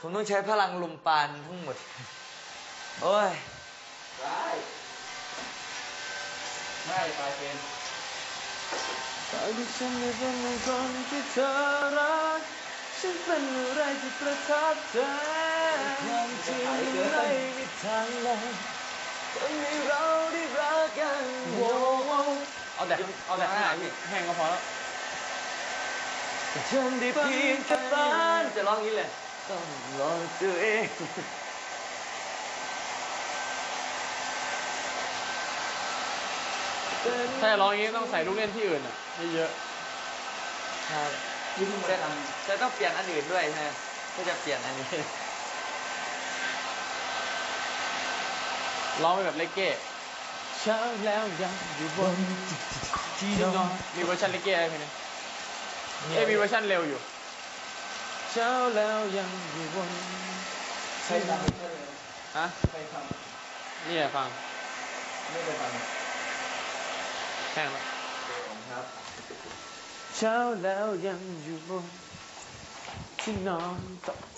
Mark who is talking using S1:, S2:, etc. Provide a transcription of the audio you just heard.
S1: ผมต้องใช้พลังลมปานทั้งหมด โอ้ย
S2: ได้ไม่ปลายเป็น
S1: ตอนที่ฉันได้เป็นหนึ่งคนที่เธอรัก ฉันเป็นอะไรที่ประทับใจความจริงมันไม่มีทางเลยต้องมีเราได้รักกันโว้ว
S2: เอาแต่เอาแต่ข้างหน้าพี่แห้งก็พอแล้ว
S1: ฉันได้เพียงแค่ฝันจะร้องอย่างนี้เลย ต้องรอตัวเอง
S2: ถ้าจะร้องอย่างนี้ต้องใส่ลูกเล่นที่อื่นอะเยอะ
S1: ครับ
S2: ๆยิ่งไม่ได้ท
S1: จะต้องเปลี่ยนอันอื่นด้วยใช่ไหมก็จะเปลี่ยนอันนี้ำ
S2: ร้องไปแบบเลกเก้
S1: เช้าแล้วยังอยู่บนที่นอน
S2: มีเวอร์ชันเลกเก้อะไรเพลงนี้เอ้ยมีเวอร์ชันเร็วอยู่
S1: เช้าแล้วยังอยู่บน
S3: ใครทำ
S2: ฮะ
S3: ใครท
S2: นี่แหละฟังำ
S3: ไม่ได้ทำ
S2: แห้งแล้ว
S3: ครับ
S1: เช้าแล้วยังอยู่บนที่นอนตกอยู่โต๊ะ